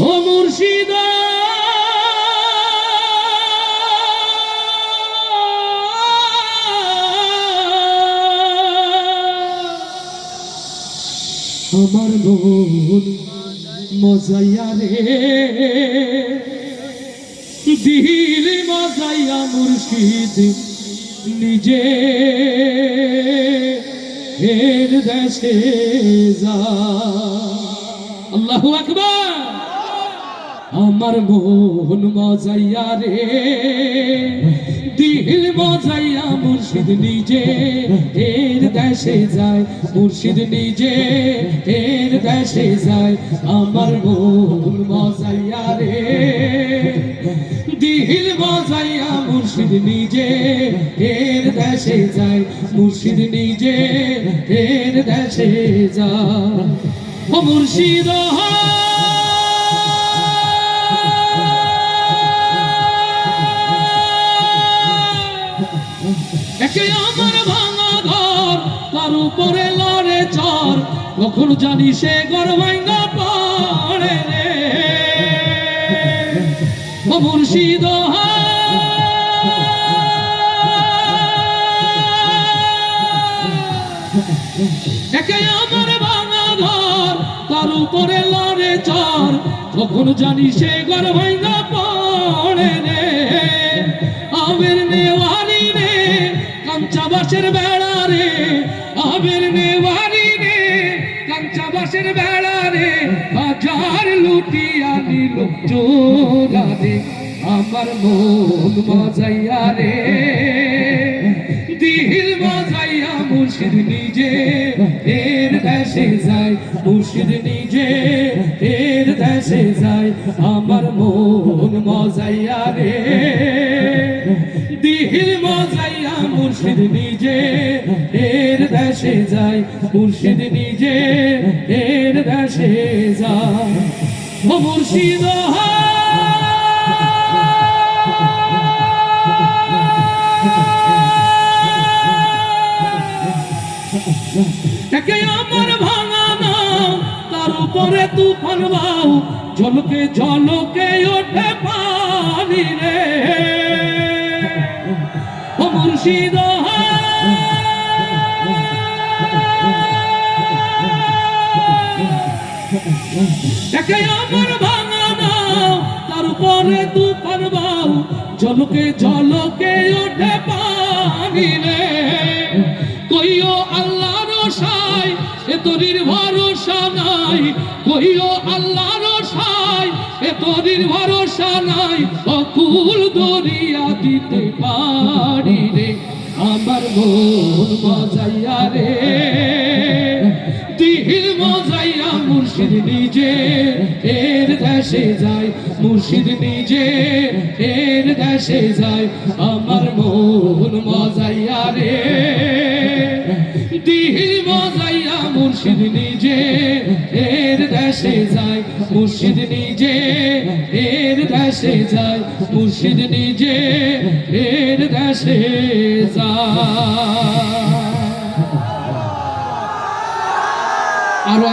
ও মুর্শিদা। আমার মন মজাইয়া রে। দিল মজাইয়া মুর্শিদ নিজে। এর দেশে যা। আল্লাহু আমার মন মজাইয়া রে। দিল মজাইয়া মুর্শিদ নিজে, এর দেশে যায় মুর্শিদ নিজে, এর দেশে যায় আমার মন মজাইয়া রে। দিল মজাইয়া মুর্শিদ নিজে, এর দেশে যায় মুর্শিদ নিজে, এর দেশে যায়। ও মুর্শিদ আমার ভাঙা ঘর, তার উপরে লড়ে চর, কখন জানি সে ঘর ভাঙ্গা পড়ে রে। মুর্শিদ একে আমার ভাঙা ঘর, তার উপরে লড়ে চর, কখন জানি সে ঘর ভাঙ্গা পড়ে রে। আমের নেওয়ারি রে কাঞ্চা বাসের বেড়া রে আমের নেওয়ারি রে। কাঞ্চা বাসের বেড়া রে, হাজার লুটিয়া নিল চোরা রে আমার মন মজাইয়া রে, দিল মজাইয়া মুর্শিদ নিজে। এর দেশে যায় মুর্শিদ নিজে, এর দেশে যায় আমার মন মজাইয়া রে। দিল মজাইয়া মুর্শিদ নিজে এর দেশে যায়, মুর্শিদ নিজে এর দেশে ও মুর্শিদ আমার ভাঙা নাও তার উপরে তুফান বাউ ঝলকে ঝলকে ওঠে পানি রে। মুর্শিদ একে আমার ভাঙা নাও, তার উপরে বাউ ঝলকে ঝলকে ওঠে পানি রে। কইও আল্লাহর সাই এ তোরির ভরসা নাই। কইও আল্লাহর সাই এ তোরির ভরসা নাই। অকুল দিতে পারি রে, আমার মন মজাইয়া রে। দিল মজাইয়া মুর্শিদ নিজে, এর দেশে যায় মুর্শিদ নিজে, এর দেশে যায় আমার মন মজাইয়া রে। দিল মজাইয়া মুর্শিদ নিজে, এর দেশে যায় মুর্শিদ নিজে এর দেশে যায় মুর্শিদ নিজে এর দেশে যায়। আরও